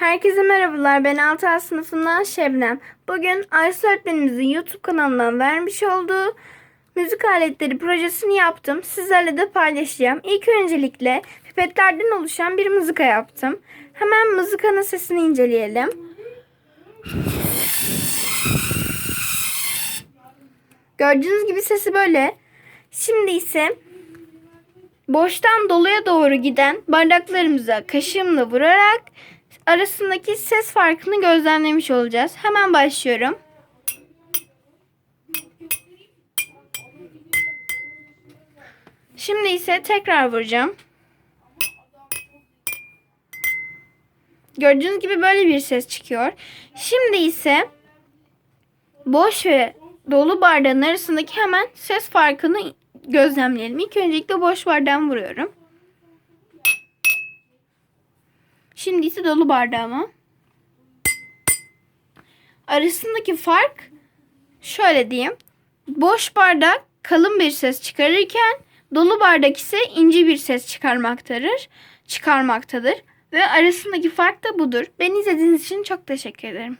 Herkese merhabalar. Ben 6 sınıfından Şebnem. Bugün Aysu öğretmenimizin YouTube kanalından vermiş olduğu müzik aletleri projesini yaptım. Sizlerle de paylaşacağım. İlk öncelikle pipetlerden oluşan bir mızıka yaptım. Hemen mızıkanın sesini inceleyelim. Gördüğünüz gibi sesi böyle. Şimdi ise boştan doluya doğru giden bardaklarımıza kaşığımla vurarak arasındaki ses farkını gözlemlemiş olacağız. Hemen başlıyorum. Şimdi ise tekrar vuracağım. Gördüğünüz gibi böyle bir ses çıkıyor. Şimdi ise boş ve dolu bardağın arasındaki hemen ses farkını gözlemleyelim. İlk öncelikle boş bardağımı vuruyorum. Şimdi ise dolu bardağıma. Arasındaki fark şöyle diyeyim. Boş bardak kalın bir ses çıkarırken dolu bardak ise ince bir ses çıkarmaktadır. Çıkarmaktadır. Ve arasındaki fark da budur. Beni izlediğiniz için çok teşekkür ederim.